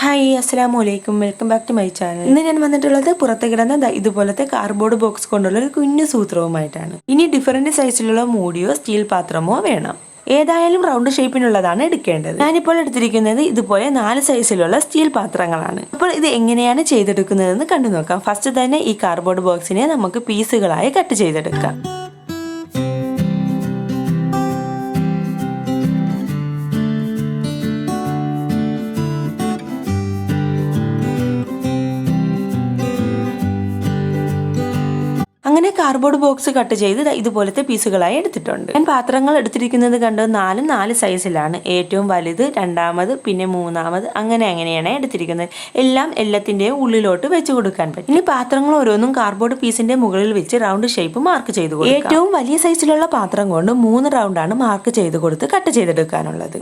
Hi അസ്സലാമു അലൈക്കും welcome back to my channel ഇന്ന് ഞാൻ വന്നിട്ടുള്ളത് പുറത്ത് കിടന്ന ഇതുപോലത്തെ കാർഡ്ബോർഡ് ബോക്സ് കൊണ്ടുള്ള ഒരു കുഞ്ഞു സൂത്രവുമായിട്ടാണ്. ഇനി ഡിഫറെന്റ് സൈസിലുള്ള മൂടിയോ സ്റ്റീൽ പാത്രമോ വേണം. ഏതായാലും റൗണ്ട് ഷേപ്പിനുള്ളതാണ് എടുക്കേണ്ടത്. ഞാനിപ്പോൾ എടുത്തിരിക്കുന്നത് ഇതുപോലെ നാല് സൈസിലുള്ള സ്റ്റീൽ പാത്രങ്ങളാണ്. അപ്പോൾ ഇത് എങ്ങനെയാണ് ചെയ്തെടുക്കുന്നതെന്ന് കണ്ടു നോക്കാം ഫസ്റ്റ് തന്നെ ഈ കാർഡ്ബോർഡ് ബോക്സിനെ നമുക്ക് പീസുകളായി കട്ട് ചെയ്തെടുക്കാം. അങ്ങനെ കാർഡ്ബോർഡ് ബോക്സ് കട്ട് ചെയ്ത് ഇതുപോലത്തെ പീസുകളായി എടുത്തിട്ടുണ്ട്. ഞാൻ പാത്രങ്ങൾ എടുത്തിരിക്കുന്നത് കണ്ട്? നാലും നാല് സൈസിലാണ് ഏറ്റവും വലുത് രണ്ടാമത് പിന്നെ മൂന്നാമത് അങ്ങനെ അങ്ങനെയാണ് എടുത്തിരിക്കുന്നത്. എല്ലാം എല്ലാത്തിന്റെയും ഉള്ളിലോട്ട് വെച്ച് കൊടുക്കാൻ പറ്റും. ഇനി പാത്രങ്ങൾ ഓരോന്നും കാർഡ്ബോർഡ് പീസിന്റെ മുകളിൽ വെച്ച് റൗണ്ട് ഷേപ്പ് മാർക്ക് ചെയ്ത് കൊടുക്കും. ഏറ്റവും വലിയ സൈസിലുള്ള പാത്രം കൊണ്ട് മൂന്ന് റൗണ്ടാണ് മാർക്ക് ചെയ്ത് കൊടുത്ത് കട്ട് ചെയ്തെടുക്കാനുള്ളത്.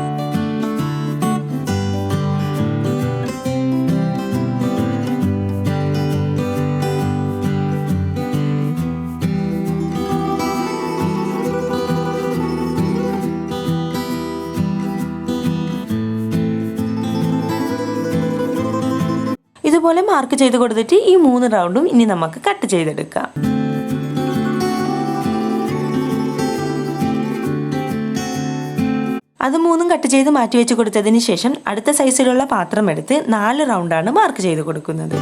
ഇതുപോലെ മാർക്ക് ചെയ്ത് കൊടുത്തിട്ട് ഈ മൂന്ന് റൗണ്ടും ഇനി നമുക്ക് കട്ട് ചെയ്തെടുക്കാം. അത് മൂന്നും കട്ട് ചെയ്ത് മാറ്റി വെച്ച് കൊടുത്തതിന് ശേഷം അടുത്ത സൈസിലുള്ള പാത്രം എടുത്ത് നാല് റൗണ്ടാണ് മാർക്ക് ചെയ്ത് കൊടുക്കുന്നത്.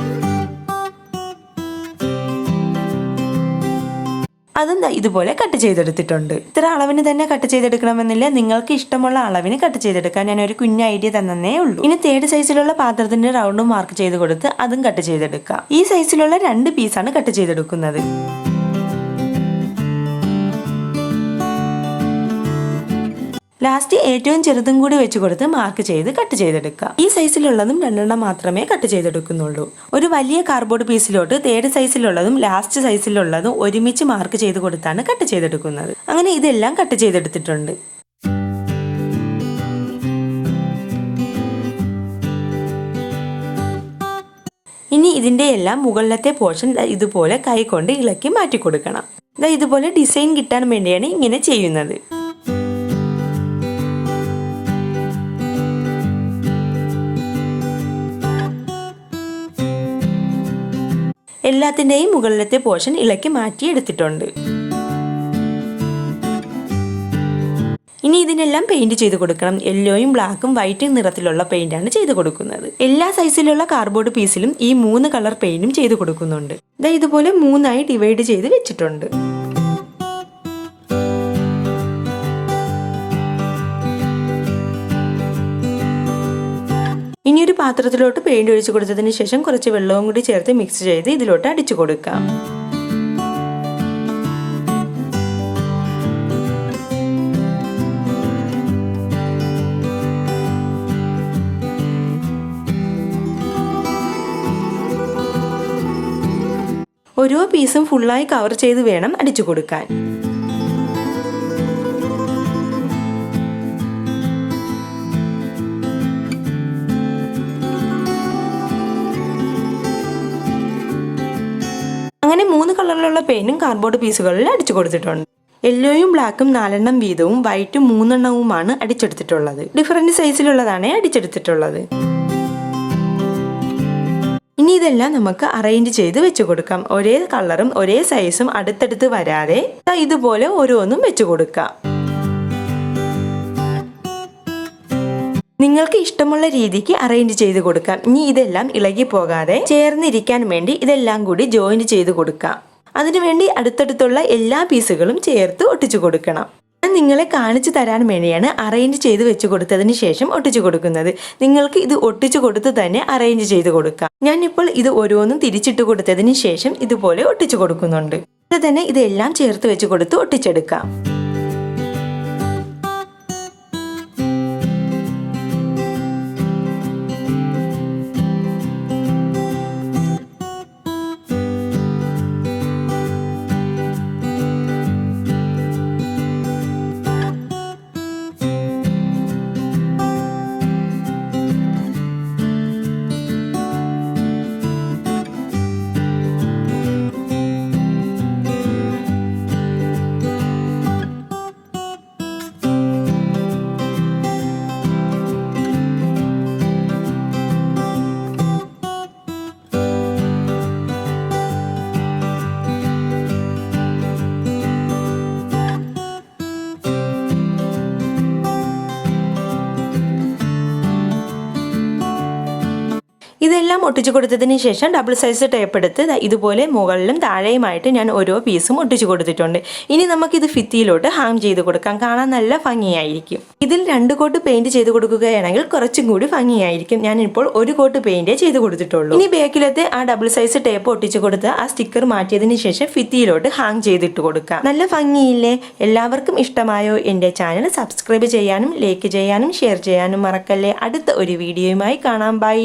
അതും ഇതുപോലെ കട്ട് ചെയ്തെടുത്തിട്ടുണ്ട്. ഇത്ര അളവിന് തന്നെ കട്ട് ചെയ്തെടുക്കണമെന്നില്ല. നിങ്ങൾക്ക് ഇഷ്ടമുള്ള അളവിന് കട്ട് ചെയ്തെടുക്കാൻ ഞാൻ ഒരു കുഞ്ഞ ഐഡിയ തന്നേ ഉള്ളൂ. ഇനി തേർഡ് സൈസിലുള്ള പാത്രത്തിന്റെ റൗണ്ടും മാർക്ക് ചെയ്ത് കൊടുത്ത് അതും കട്ട് ചെയ്തെടുക്കാം. ഈ സൈസിലുള്ള രണ്ട് പീസാണ് കട്ട് ചെയ്തെടുക്കുന്നത്. ലാസ്റ്റ് ഏറ്റവും ചെറുതും കൂടി വെച്ച് കൊടുത്ത് മാർക്ക് ചെയ്ത് കട്ട് ചെയ്തെടുക്കുക. ഈ സൈസിലുള്ളതും രണ്ടെണ്ണം മാത്രമേ കട്ട് ചെയ്തെടുക്കുന്നുള്ളൂ. ഒരു വലിയ കാർഡ്ബോർഡ് പീസിലോട്ട് തേർഡ് സൈസിലുള്ളതും ലാസ്റ്റ് സൈസിലുള്ളതും ഒരുമിച്ച് മാർക്ക് ചെയ്ത് കൊടുത്താണ് കട്ട് ചെയ്തെടുക്കുന്നത്. അങ്ങനെ ഇതെല്ലാം കട്ട് ചെയ്തെടുത്തിട്ടുണ്ട്. ഇനി ഇതിന്റെ എല്ലാം മുകളിലത്തെ പോർഷൻ ഇതുപോലെ കൈകൊണ്ട് ഇളക്കി മാറ്റി കൊടുക്കണം ഇതാ ഇതുപോലെ ഡിസൈൻ കിട്ടാൻ വേണ്ടിയാണ് ഇങ്ങനെ ചെയ്യുന്നത്. എല്ലാത്തിന്റെയും മുകളിലത്തെ പോർഷൻ ഇളക്കി മാറ്റി എടുത്തിട്ടുണ്ട് ഇനി ഇതിനെല്ലാം പെയിന്റ് ചെയ്ത് കൊടുക്കണം. യെല്ലോയും ബ്ലാക്കും വൈറ്റും നിറത്തിലുള്ള പെയിന്റ് ആണ് ചെയ്ത് കൊടുക്കുന്നത്. എല്ലാ സൈസിലുള്ള കാർഡ്ബോർഡ് പീസിലും ഈ മൂന്ന് കളർ പെയിന്റും ചെയ്ത് കൊടുക്കുന്നുണ്ട്. ഇതുപോലെ മൂന്നായി ഡിവൈഡ് ചെയ്ത് വെച്ചിട്ടുണ്ട്. ഇനി ഒരു പാത്രത്തിലോട്ട് പെയിന്റ് ഒഴിച്ചു കൊടുത്തതിന് ശേഷം കുറച്ച് വെള്ളവും കൂടി ചേർത്ത് മിക്സ് ചെയ്ത് ഇതിലോട്ട് അടിച്ചു കൊടുക്കാം. ഓരോ പീസും ഫുള്ളായി കവർ ചെയ്ത് വേണം അടിച്ചു കൊടുക്കാൻ. അങ്ങനെ മൂന്ന് കളറിലുള്ള പെയിനും കാർഡ്ബോർഡ് പീസുകളിൽ അടിച്ചു കൊടുത്തിട്ടുണ്ട്. യെല്ലോയും ബ്ലാക്കും നാലെണ്ണം വീതവും വൈറ്റും മൂന്നെണ്ണവുമാണ് അടിച്ചെടുത്തിട്ടുള്ളത്. ഡിഫറെന്റ് സൈസിലുള്ളതാണ് അടിച്ചെടുത്തിട്ടുള്ളത്. ഇനി ഇതെല്ലാം നമുക്ക് അറേഞ്ച് ചെയ്ത് വെച്ചു കൊടുക്കാം. ഒരേ കളറും ഒരേ സൈസും അടുത്തടുത്ത് വരാതെ ഇതുപോലെ ഓരോന്നും വെച്ചു കൊടുക്കാം. നിങ്ങൾക്ക് ഇഷ്ടമുള്ള രീതിക്ക് അറേഞ്ച് ചെയ്ത് കൊടുക്കാം. ഇനി ഇതെല്ലാം ഇളകി പോകാതെ ചേർന്നിരിക്കാൻ വേണ്ടി ഇതെല്ലാം കൂടി ജോയിന്റ് ചെയ്ത് കൊടുക്കാം. അതിനുവേണ്ടി അടുത്തടുത്തുള്ള എല്ലാ പീസുകളും ചേർത്ത് ഒട്ടിച്ചു കൊടുക്കണം. ഞാൻ നിങ്ങളെ കാണിച്ചു തരാൻ വേണ്ടിയാണ് അറേഞ്ച് ചെയ്ത് വെച്ച് കൊടുത്തതിന് ശേഷം ഒട്ടിച്ചു കൊടുക്കുന്നത്. നിങ്ങൾക്ക് ഇത് ഒട്ടിച്ചു കൊടുത്ത് തന്നെ അറേഞ്ച് ചെയ്ത് കൊടുക്കാം. ഞാൻ ഇപ്പോൾ ഇത് ഓരോന്നും തിരിച്ചിട്ട് കൊടുത്തതിന് ശേഷം ഇതുപോലെ ഒട്ടിച്ചു കൊടുക്കുന്നുണ്ട്. അത് തന്നെ ഇതെല്ലാം ചേർത്ത് വെച്ച് കൊടുത്ത് ഒട്ടിച്ചെടുക്കാം. ഇതെല്ലാം ഒട്ടിച്ചു കൊടുത്തതിന് ശേഷം ഡബിൾ സൈസ് ടേപ്പ് എടുത്ത് ഇതുപോലെ മുകളിലും താഴെയുമായിട്ട് ഞാൻ ഓരോ പീസും ഒട്ടിച്ചു കൊടുത്തിട്ടുണ്ട്. ഇനി നമുക്കിത് ഫിത്തിയിലോട്ട് ഹാങ് ചെയ്ത് കൊടുക്കാം. കാണാൻ നല്ല ഭംഗിയായിരിക്കും. ഇതിൽ രണ്ട് കോട്ട് പെയിന്റ് ചെയ്ത് കൊടുക്കുകയാണെങ്കിൽ കുറച്ചും കൂടി ഭംഗിയായിരിക്കും. ഞാൻ ഇപ്പോൾ ഒരു കോട്ട് പെയിന്റ് ചെയ്ത് കൊടുത്തിട്ടുള്ളൂ. ഇനി ബാക്കിലത്തെ ആ ഡബിൾ സൈസ് ടേപ്പ് ഒട്ടിച്ചു കൊടുത്ത് ആ സ്റ്റിക്കർ മാറ്റിയതിന് ശേഷം ഫിത്തിയിലോട്ട് ഹാങ് ചെയ്തിട്ട് കൊടുക്കാം. നല്ല ഭംഗിയില്ലേ? എല്ലാവർക്കും ഇഷ്ടമായോ എന്റെ ചാനൽ സബ്സ്ക്രൈബ് ചെയ്യാനും ലൈക്ക് ചെയ്യാനും ഷെയർ ചെയ്യാനും മറക്കല്ലേ? അടുത്ത ഒരു വീഡിയോയുമായി കാണാം. ബൈ